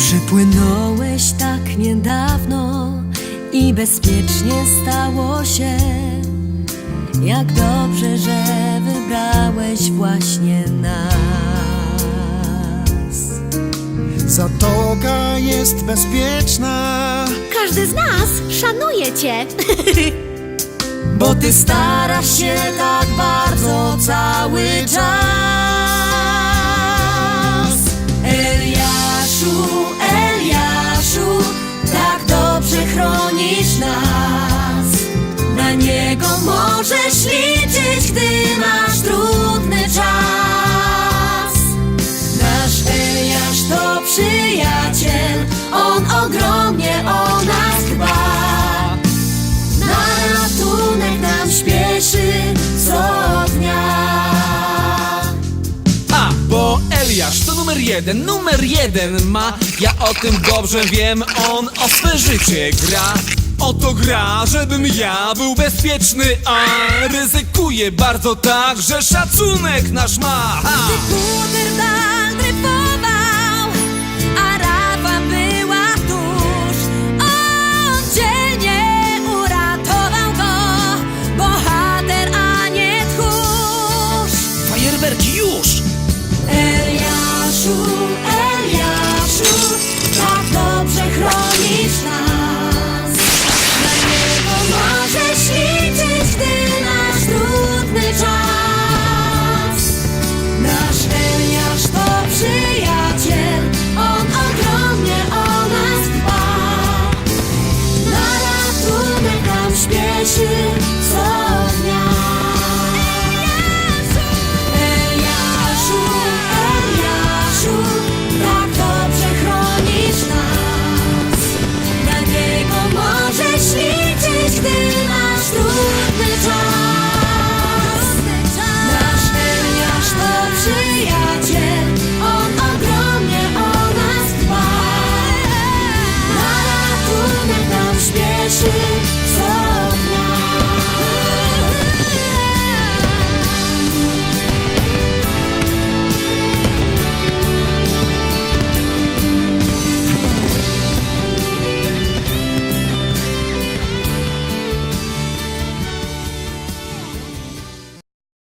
Przypłynąłeś tak niedawno i bezpiecznie stało się. Jak dobrze, że wybrałeś właśnie nas. Zatoka jest bezpieczna. Każdy z nas szanuje cię. Bo ty starasz się tak bardzo cały Niego możesz liczyć, gdy masz trudny czas. Nasz Eliasz to przyjaciel, on ogromnie o nas dba. Na ratunek nam śpieszy co dnia. A, bo Eliasz to numer jeden, numer jeden ma Ja o tym dobrze wiem, on o swe życie gra Oto gra, żebym ja był bezpieczny, a ryzykuje bardzo tak, że szacunek nasz ma ha! Nam